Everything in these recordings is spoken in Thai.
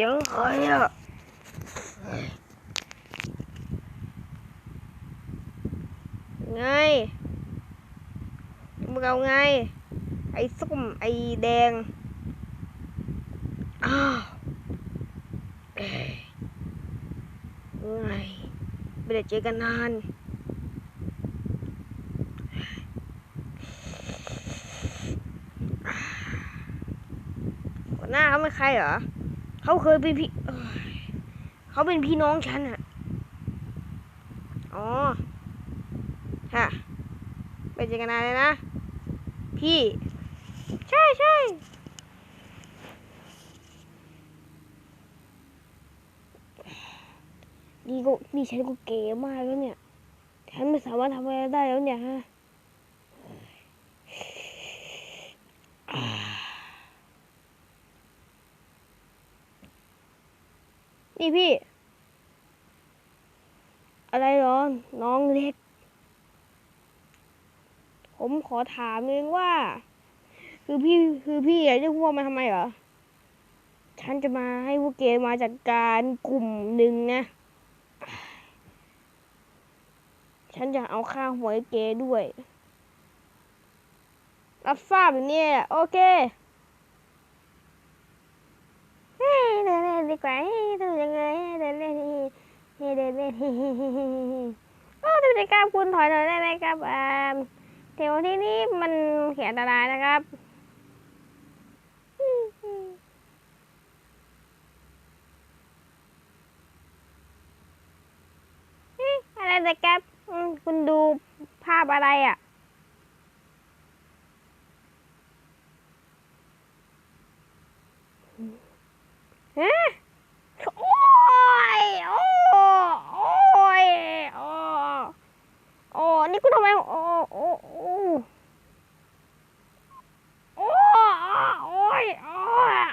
สียงใครอะไงมึงเอาไง ไอ้ส้ม ไอ้แดง อ้าวเอ้ยไงไม่ได้เจอกันนานหัวหน้าเขาเป็นใครเหรอ เขาเคยเป็นพี่เขาเป็นพี่น้องฉันอะอ๋อ ฮะเป็นเจอกันนานเลยนะ พี่ ใช่ใช่นี่ก็นี่ฉันก็เก๋มากแล้วเนี่ย ฉันไม่สามารถทำอะไรได้แล้วเนี่ยฮะ พี่ อะไรหรอ น้องเล็ก ผมขอถามเองว่า คือพี่คือพี่อยากจะพวกมาทำไมเหรอฉันจะมาให้พวกเกมาจัดการกลุ่มหนึ่งนะ ฉันจะเอาค่าหวยเกด้วย รับทราบอย่างนี้โอเค เดินเล่นดีกว่าเฮ้ยดูยังไงเดินเล่นเฮ้ยเดินเล่นโอ้ดูในกล้าคุณถอยหน่อยได้ไหมครับอ่าแถวที่นี่มันเขียนอันตรายนะครับเฮ้ยอะไรนะครับคุณดูภาพอะไรอะ ฮะโอ้ยโอ้โอ้ยโอ้โอ้นี่กูทำไมโอ้โอ้โอ้โอ้โอ้ยโอ้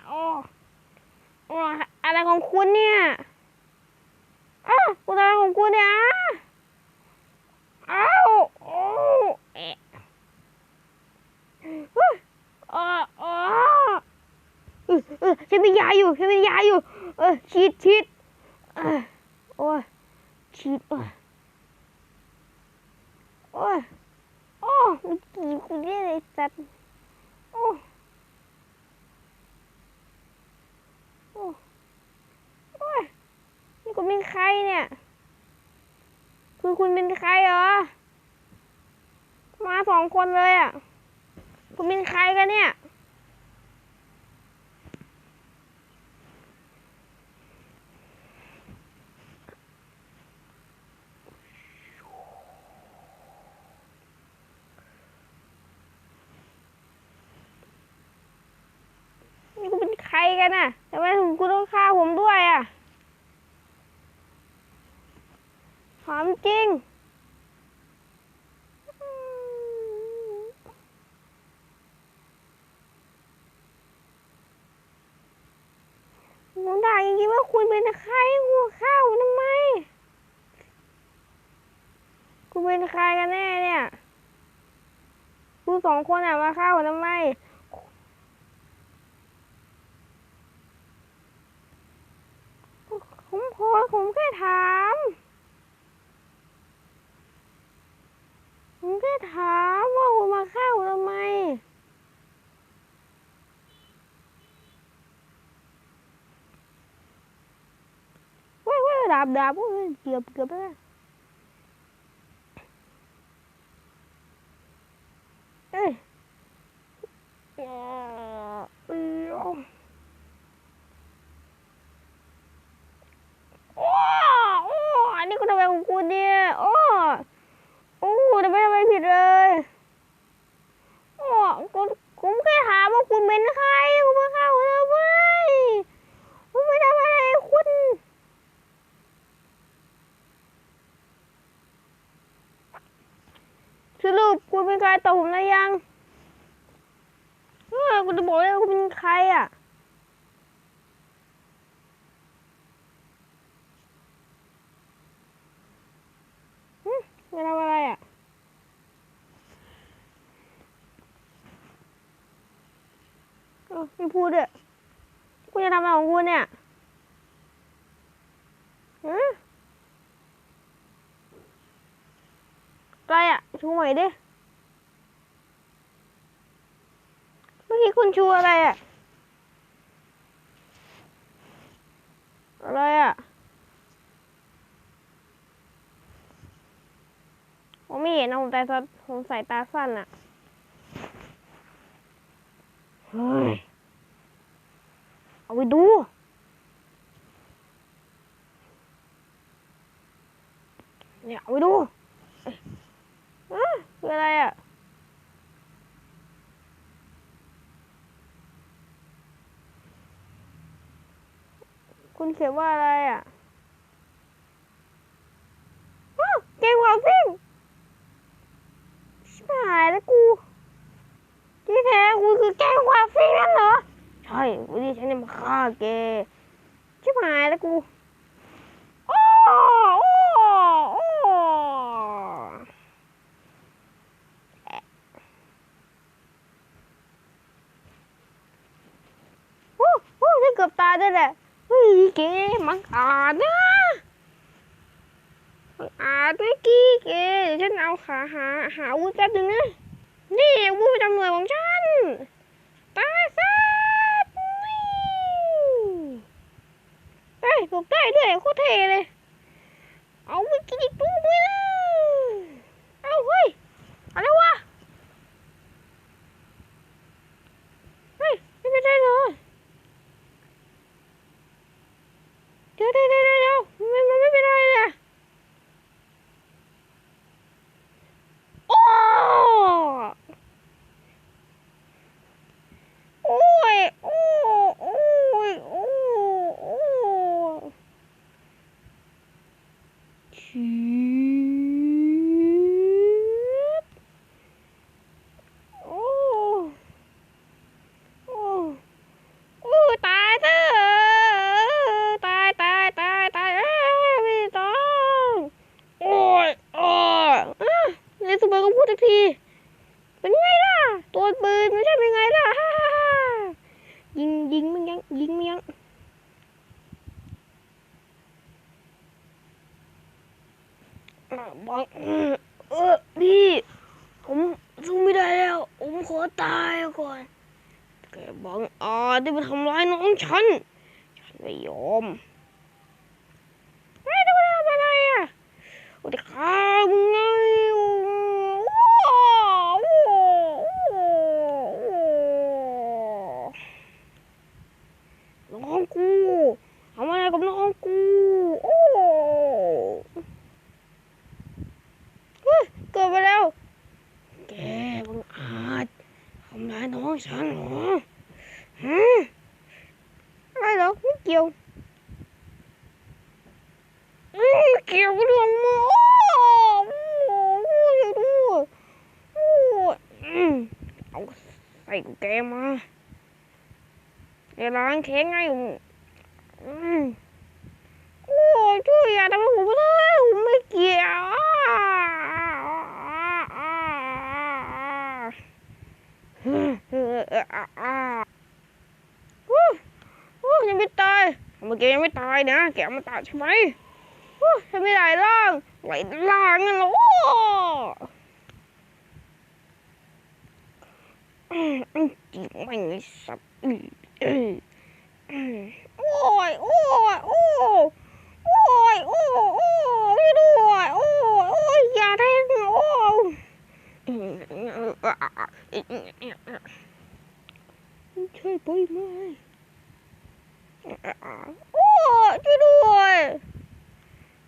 โอ้โอ้อะไรของคุณเนี่ยอ้าวอะไรของคุณเนี่ยอ้าวโอ้เอะเฮ้ยอ้ออ้อ เออเออฉันมียาอยู่ฉันมียาอยู่ เออฉีดฉีดเออโอ้ยฉีดโอ้ยโอ้ยโอ้มันกี่กูเรียกไอ้สัตว์โอ้โอ้โอ้ยนี่คุณเป็นใครเนี่ย คือคุณเป็นใครเหรอ มาสองคนเลยอะ คุณเป็นใครกันเนี่ย นี่คุณเป็นใคร กันน่ะทำไมถึงคุณต้องฆ่าผมด้วยอะถามจริง ผมด่าจริงๆว่าคุณเป็นใครหัวข้าวทำไม คุณเป็นใครกันแน่เนี่ย คุณสองคนอะมาฆ่าผมทำไม ผมพอผมแค่ถาม ผมแค่ถามว่าคุณมาฆ่าผมทำไม เว้ยเว้ยดาบดาบเว้ยเกือบเกือบไปแล้วเอ้ยอ่าเอ้ยโอ้ โอ้โอ้อันนี้คุณทำไมของคุณเนี่ยโอ้โอ้ทำไมทำไมผิดเลยโอ้คุณผมแค่ถามว่าคุณเป็นใครคุณมาเข้าทำไมผมไม่ทำอะไรคุณสรุปคุณเป็นใครตอบผมได้ยัง คุณจะบอกเลยว่าคุณเป็นใครอะจะทำอะไรอะ เออไม่พูดด้วยคุณจะทำอะไรของคุณเนี่ยฮะอะไรอะชูใหม่ดิอกี้ คุณชูอะไรอะ อะไรอะ ผมไม่เห็นนะผมสายตาผมสายตาสั้นอะ เฮ้ย เอาไปดูเนี่ยเอาไปดูเอ๊ะอะคืออะไรอะ คุณเขียนว่าอะไรอะเก่งกว่าซิ่งชิบหายแล้วกู ที่แท้กูคือแกงกว่าซิ่งนั่นเหรอ ใช่วันนี้ฉันจะมาฆ่าแกชิบหายแล้วกู โอ้โอ้โอ้แอะโอ้โอ้ฉันเกือบตายได้แหละเฮ้ยเกมัง อาจนะมังอาจไม่กี้เกเดี๋ยวฉันเอาขาหาหาอาวุธแป๊บนึงนะนี่อาวุธประจำหน่วยของฉันตายซะนี่เฮ้ยถูกได้ด้วยโคตรเท่เลย เอาไปกินอีกตู้ด้วยนะเอาเฮ้ยอะไรวะเฮ้ยไม่เป็นไรเหรอเดี๋ยว เดี๋ยวเดี๋ยวเดี๋ยวมันมันไม่เป็นไรเลยโอ้โอ้ย โอ้โอ้ย โอ้โอ้ชีดโอ้โอ้โอ้ตายเถอะตายตายตายตายเอ้ยไม่ต้องโอ้ยโอ้ยอะในสมัยก็พูดอีกที เป็นไงล่ะ ตัวปืนไม่ใช่เป็นไงล่ะ ฮ่าฮ่าฮ่ายิงยิงมันยังยิงมันยังอะบังเออเออพี่ ผมสู้ไม่ได้แล้ว ผมขอตายก่อน แกบังอาจได้มาทำร้ายน้องฉัน ฉันไม่ยอมไม่ได้มาทำอะไรอะโอ้ยฆ่ามึงไงโอ้โหน้องกูทำอะไรกับน้องกู โอ้เฮ้ยเกิดไปแล้ว แกบังอาจทำร้ายน้องฉันเหรอฮะอะไรเหรอไม่เกี่ยวเกี่ยวเรื่องมึงโอ้โหโอ้ยดูโอ้ยอืมเอาใส่แกมาเดี๋ยวล้างแค้นไงอืมโอ้ยช่วยอย่าทำให้ผมเลยผมไม่เกี่ยวอ่าอ่าอ่าอ่า เออเอออะอะโอ้โอ้ยังไม่ตาย เมื่อกี้ยังไม่ตายนะ แกมาตัดใช่ไหมโอ้ฉันไม่ได้ล่างไหลล่างนั่นเหรอโอ้มอืมจริงไม่สับโอ้ยโอ้ยโอ้ยโอ้ยโอ้ยโอ้ยด้วยโอ้ยโอ้ยอย่าแทงโอ้ยช่วยปุ้ยไหม โอ้ช่วยด้วย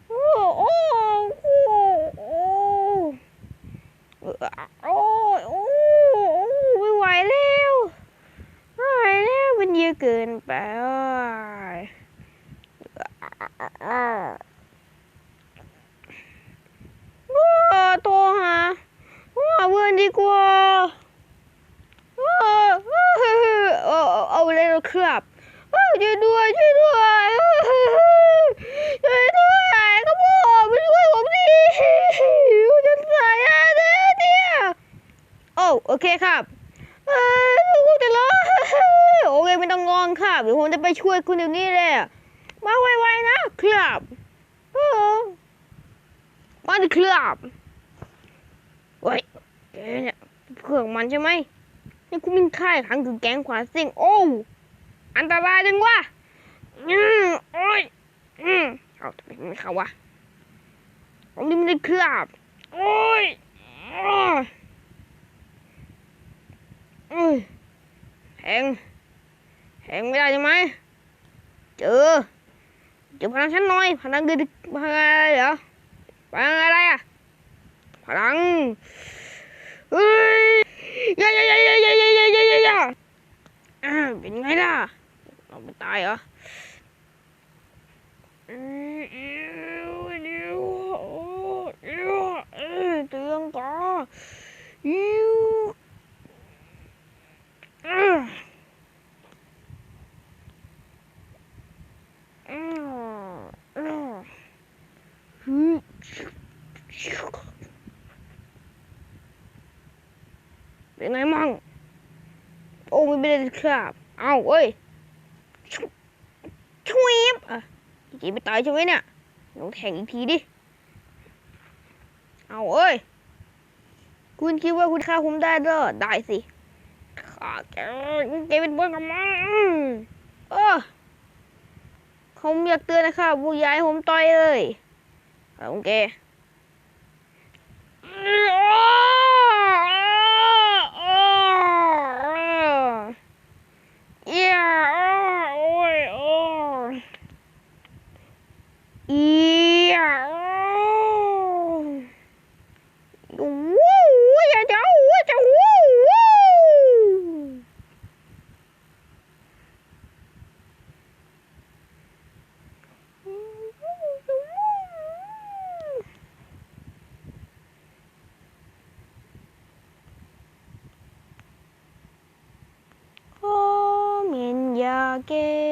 โอ้โอ้โอ้โอ้โอ้โอ้ไม่ไหวแล้วไม่ไหวแล้วมันเยอะเกินไปโอ้โทรหาหาเพื่อนดีกว่า เออเออเออเอาอะไรมาเคลือบเออช่วยด้วยช่วยด้วยเออช่วยด้วยก็บอกมาช่วยผมดิผมจะตายแล้วเนี่ย โอเคครับเออลูจะรอโอเคไม่ต้องงองครับเดี๋ยวผมจะไปช่วยคุณเดี๋ยวนี้เลยมาไวๆนะครับมาดิครับเฮ้ยแกเนี่ยเพื่อมันใช่ไหมนี่คุณมินค่ายขังคือแก๊งขวาซิ่งโอ้อันตรายจังวะอืมโอ้ยอืมเอาทำไมไม่เข้าวะผมนี่ไม่ได้เคลือบโอ้ยอ้อเอ้ย แหงแหงไม่ได้ใช่ไหมเจอเจอพลังฉันหน่อยพลังคือพลังอะไรเหรอพลังอะไรอะพลังเฮ้ยยายายายายายายายายายาอ่าเป็นไงล่ะเราไม่ตายเหรอเตืองกออิวอ่าอ่าอ่าฮึ เป็นไงมั่งโอ้ไม่ได้ครับเอาเอ้ยชุบชวบอะจีไม่ตายใช่ไหมเนี่ยลองแทงอีกทีดิ เอาเอ้ย คุณคิดว่าคุณฆ่าผมได้เหรอได้สิฆ่าแกแกเป็นเพื่อนกับมันเออผมอยากเตือนนะครับผู้ย้ายผมต่อยเลยเอาของแก Okay.